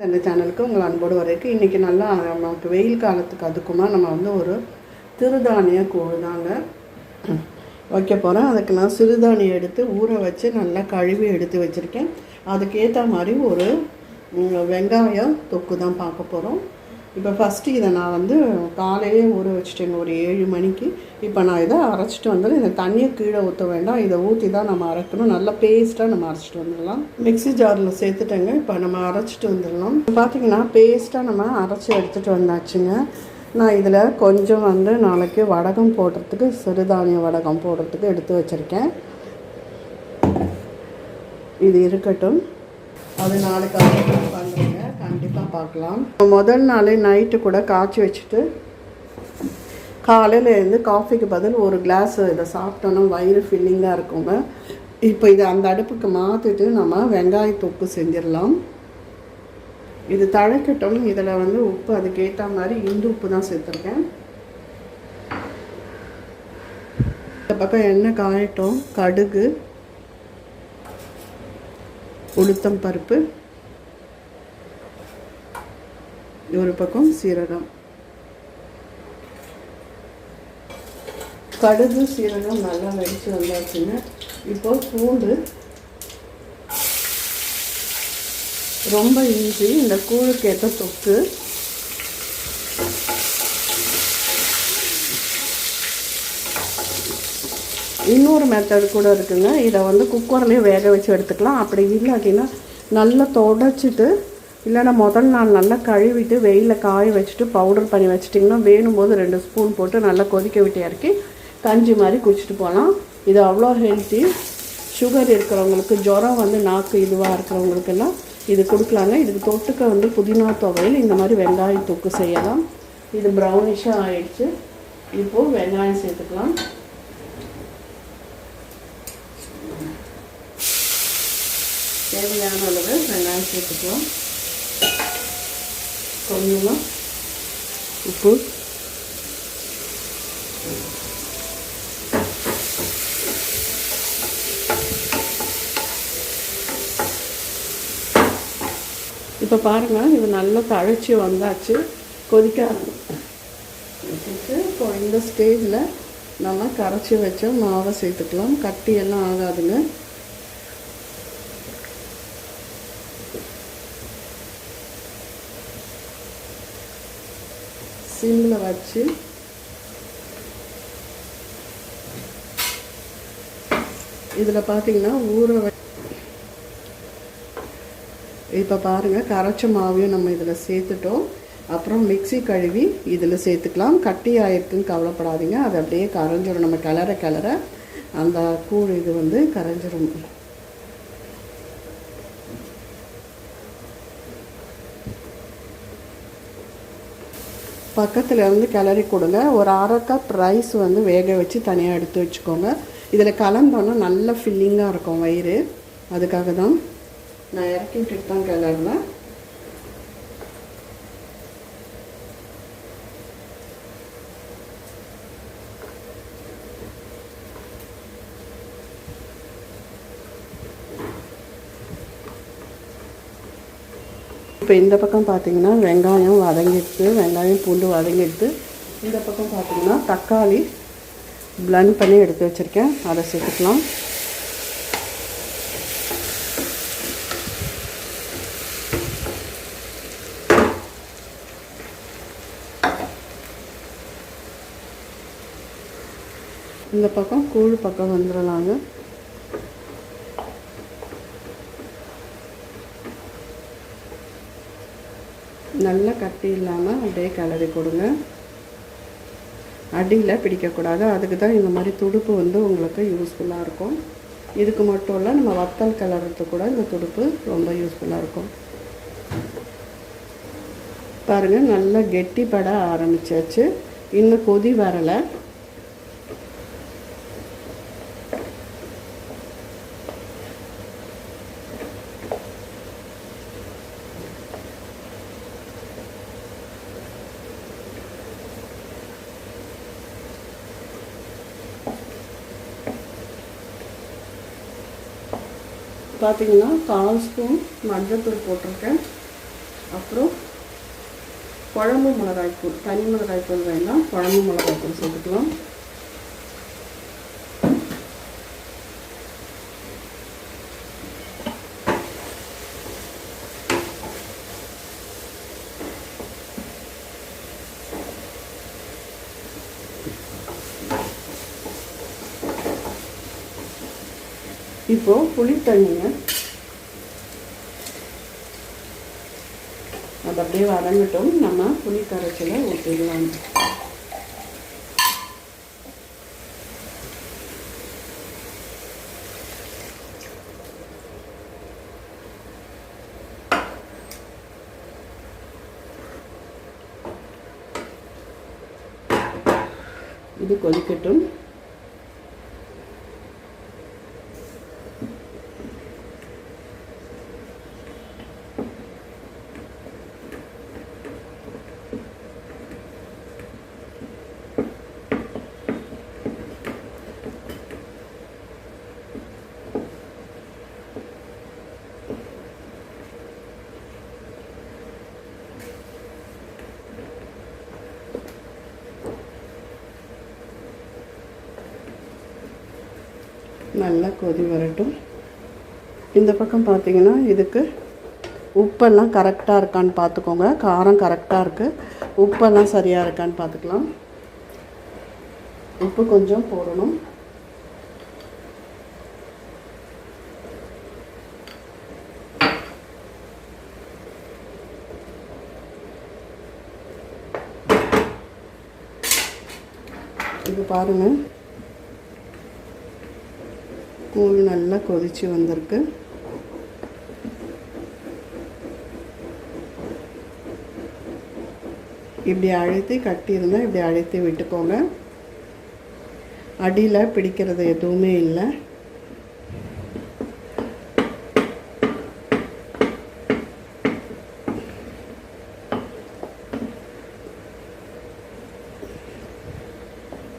இந்த சேனலுக்கு உங்கள் அன்போடு வரைக்கும் இன்றைக்கி நல்லா நமக்கு வெயில் காலத்துக்கு அதுக்குமா நம்ம வந்து ஒரு திருதானிய கூழ் தாங்க வைக்க போகிறேன் அதுக்கு நான் சிறுதானியம் எடுத்து ஊற வச்சு நல்லா கழுவி எடுத்து வச்சுருக்கேன். அதுக்கேற்ற மாதிரி ஒரு வெங்காயம் தொக்கு தான் பார்க்க போகிறோம் இப்போ ஃபஸ்ட்டு இதை நான் வந்து காலையிலே ஊற வச்சுட்டேங்க ஒரு ஏழு மணிக்கு. இப்போ நான் இதை அரைச்சிட்டு வந்துடும் இந்த தண்ணியை கீழே ஊற்ற வேண்டாம். இதை ஊற்றி தான் நம்ம அரைக்கணும். நல்லா பேஸ்ட்டாக நம்ம அரைச்சிட்டு வந்துடலாம். மிக்ஸி ஜாரில் சேர்த்துட்டேங்க. இப்போ நம்ம அரைச்சிட்டு வந்துடலாம். பார்த்தீங்கன்னா பேஸ்ட்டாக நம்ம அரைச்சி எடுத்துகிட்டு வந்தாச்சுங்க. நான் இதில் கொஞ்சம் வந்து நாளைக்கு வடகம் போடுறதுக்கு சிறுதானிய வடகம் போடுறதுக்கு எடுத்து வச்சுருக்கேன். இது இருக்கட்டும். அது நாளைக்கு அப்லோட் பண்ணுறேங்க கண்டிப்பாக பார்க்கலாம். முதல் நாளே நைட்டு கூட காய்ச்சி வச்சுட்டு காலையில் இருந்து காஃபிக்கு பதில் ஒரு கிளாஸ் இதை சாப்பிட்டோன்னா வயிறு ஃபில்லிங்காக இருக்குங்க. இப்போ இதை அந்த அடுப்புக்கு மாற்றிட்டு நம்ம வெங்காய தொக்கு செஞ்சிடலாம். இது தழைக்கட்டும். இதில் வந்து உப்பு அதுக்கேற்ற மாதிரி இந்து உப்பு தான் சேர்த்துருக்கேன். இந்த பக்கம் எண்ணெய் காயட்டும். கடுகு உளுத்தம் பருப்பு ஒரு பக்கம் சீரகம். கடுகு சீரகம் நல்லா வெடிச்சு வந்தாச்சுங்க. இப்போ பூண்டு. ரொம்ப ஈஸி இந்த கூழுக்கேற்ற தொக்கு. இன்னொரு மெத்தடு கூட இருக்குங்க. இதை வந்து குக்கர்லேயே வேக வச்சு எடுத்துக்கலாம். அப்படி இல்லாட்டினா நல்லா தொடச்சிட்டு இல்லைன்னா முதல் நாள் நல்லா கழுவிட்டு வெயிலில் காய வச்சுட்டு பவுடர் பண்ணி வச்சிட்டிங்கன்னா வேணும் போது ரெண்டு ஸ்பூன் போட்டு நல்லா கொதிக்க விட்டு இறக்கி கஞ்சி மாதிரி குடிச்சிட்டு போகலாம். இது அவ்வளோ ஹெல்த்தி சுகர் இருக்கிறவங்களுக்கு ஜுரம் வந்து நாக்கு இதுவாக இருக்கிறவங்களுக்கெல்லாம் இது கொடுக்கலாங்க. இதுக்கு தொட்டுக்க வந்து புதினா துவையில் இந்த மாதிரி வெங்காய தொக்கு செய்யலாம். இது ப்ரௌனிஷாக ஆயிடுச்சு. இப்போது வெங்காயம் சேர்த்துக்கலாம். தேவையான அளவு வெங்காயம் சேர்த்துக்கலாம். கொஞ்சமாக உப்பு இப்போ பாருங்கள் இது நல்லா தழைச்சி வந்தாச்சு. கொதிக்க ஆரம்பிச்சிச்சு இப்போ இந்த ஸ்டேஜில் நம்ம கரைச்சி வச்ச மாவை சேர்த்துக்கலாம். கட்டி எல்லாம் ஆகாதுங்க. சிம்மில் வச்சு இதில் பார்த்தீங்கன்னா ஊற வ இப்போ பாருங்கள் கரைச்ச மாவையும் நம்ம இதில் சேர்த்துட்டோம். அப்புறம் மிக்ஸி கழுவி இதில் சேர்த்துக்கலாம். கட்டி ஆயிருக்குன்னு கவலைப்படாதீங்க. அது அப்படியே கரைஞ்சிரும். நம்ம கிளற கிளற அந்த கூழ் இது வந்து கரைஞ்சிரும். பக்கத்தில் இருந்து கிளறி கொடுங்க. ஒரு அரை கப் ரைஸ் வந்து வேக வச்சு தனியாக எடுத்து வச்சுக்கோங்க. இதில் கலந்தோன்னா நல்ல ஃபில்லிங்காக இருக்கும் வயிறு. அதுக்காக தான் நான் இறக்கி விட்டுட்டு தான் கிளறினேன். இப்போ இந்த பக்கம் பார்த்திங்கன்னா வெங்காயம் வதங்கிடுது வெங்காயம் பூண்டு வதங்கிடுது இந்த பக்கம் பார்த்தீங்கன்னா தக்காளி பிளண்ட் பண்ணி எடுத்து வச்சுருக்கேன். அதை சேர்த்துக்கலாம். இந்த பக்கம் கூழ் பக்கம் வந்துடலாங்க. நல்லா கட்டி இல்லாமல் அப்படியே கிளறி கொடுங்க. அடியில் பிடிக்கக்கூடாது. அதுக்கு தான் இந்த மாதிரி துடுப்பு வந்து உங்களுக்கு யூஸ்ஃபுல்லாக இருக்கும். இதுக்கு மட்டும் இல்லை நம்ம வத்தல் கிளறதுக்கு கூட இந்த துடுப்பு ரொம்ப யூஸ்ஃபுல்லாக இருக்கும். பாருங்கள் நல்லா கெட்டிப்பட ஆரம்பிச்சாச்சு. இன்னும் கொதி வரலை. பார்த்தீங்கன்னா கால் ஸ்பூன் மஞ்சத்தூள் போட்டிருக்கேன். அப்புறம் குழம்பு மிளகாய்த்தூள் தனி மிளகாய்த்தூள் வேண்டாம் குழம்பு மிளகாய்த்தூள் சேர்த்துக்கலாம். இப்போ புளி தண்ணியை அது அப்படியே வதங்கட்டும். நம்ம புளி கரைச்சலை ஊற்றிடலாம் இது கொதிக்கட்டும். நல்லா கொதி வரட்டும். இந்த பக்கம் பார்த்தீங்கன்னா இதுக்கு உப்பெல்லாம் கரெக்டாக இருக்கான்னு பார்த்துக்கோங்க காரம் கரெக்டாக இருக்குது உப்பெல்லாம் சரியாக இருக்கான்னு பார்த்துக்கலாம் உப்பு கொஞ்சம் போடணும். இது பாருங்கள் கூழ் நல்லா கொதிச்சு வந்திருக்கு. இப்படி அழுத்தி கட்டி இருந்தால் இப்படி அழுத்தி விட்டுக்கோங்க. அடியில் பிடிக்கிறது எதுவுமே இல்லை.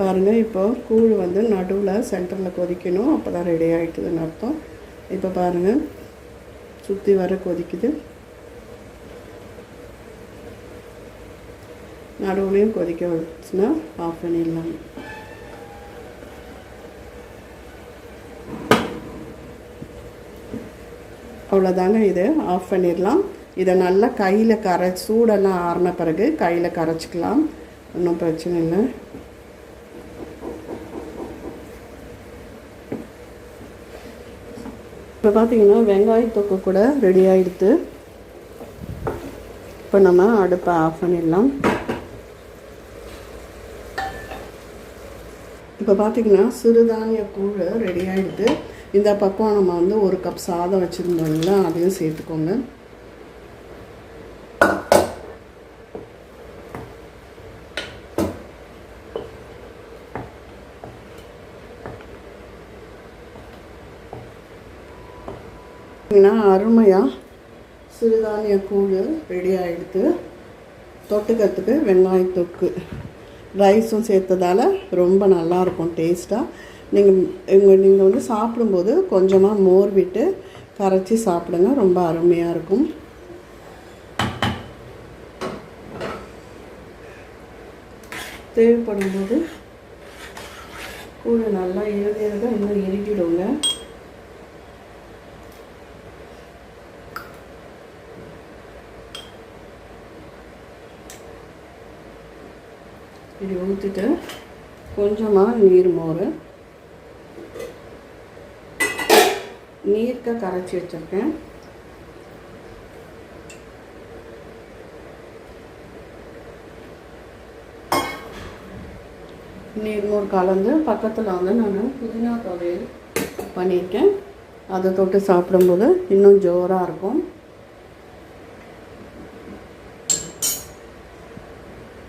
பாருங்கள் இப்போது கூழ் வந்து நடுவில் சென்டரில் கொதிக்கணும். அப்போ தான் ரெடி ஆகிட்டுதுன்னு அர்த்தம். இப்போ பாருங்கள் சுற்றி வர கொதிக்குது. நடுவுலையும் கொதிக்க வச்சுன்னா ஆஃப் பண்ணிடலாம் அவ்வளோதாங்க இது ஆஃப் பண்ணிடலாம் இதை நல்லா கையில் கரை சூடெல்லாம் ஆறின பிறகு கையில் கரைச்சிக்கலாம். ஒன்றும் பிரச்சனை இல்லை. இப்போ பார்த்தீங்கன்னா வெங்காய தொக்கு கூட ரெடி ஆகிடுது இப்போ நம்ம அடுப்பை ஆஃப் பண்ணிடலாம். இப்போ பார்த்தீங்கன்னா சிறுதானிய கூழ் ரெடி ஆகிடுது இந்த பக்கம் நம்ம வந்து ஒரு கப் சாதம் வச்சுருந்தோம்ல அதையும் சேர்த்துக்கோங்க. பார்த்தீங்கன்னா அருமையாக சிறுதானிய கூழ் ரெடி ஆகிடுது தொட்டுக்கிறதுக்கு வெங்காய தொக்கு ரைஸும் சேர்த்ததால் ரொம்ப நல்லாயிருக்கும் டேஸ்ட்டாக நீங்கள் இவங்க நீங்கள் வந்து சாப்பிடும்போது கொஞ்சமாக மோர் விட்டு கரைச்சி சாப்பிடுங்க ரொம்ப அருமையாக இருக்கும். தேவைப்படும் போது கூழ் நல்லா இறுதி இன்னும் எழுதிடுங்க இப்படி ஊற்றிட்டு கொஞ்சமாக நீர் மோர். நீர்க்க கரைச்சி வச்சுருக்கேன். நீர்மோர் கலந்து பக்கத்தில் வந்து நான் புதினா துவையல் பண்ணியிருக்கேன் அதை தொட்டு சாப்பிடும்போது இன்னும் ஜோராக இருக்கும்.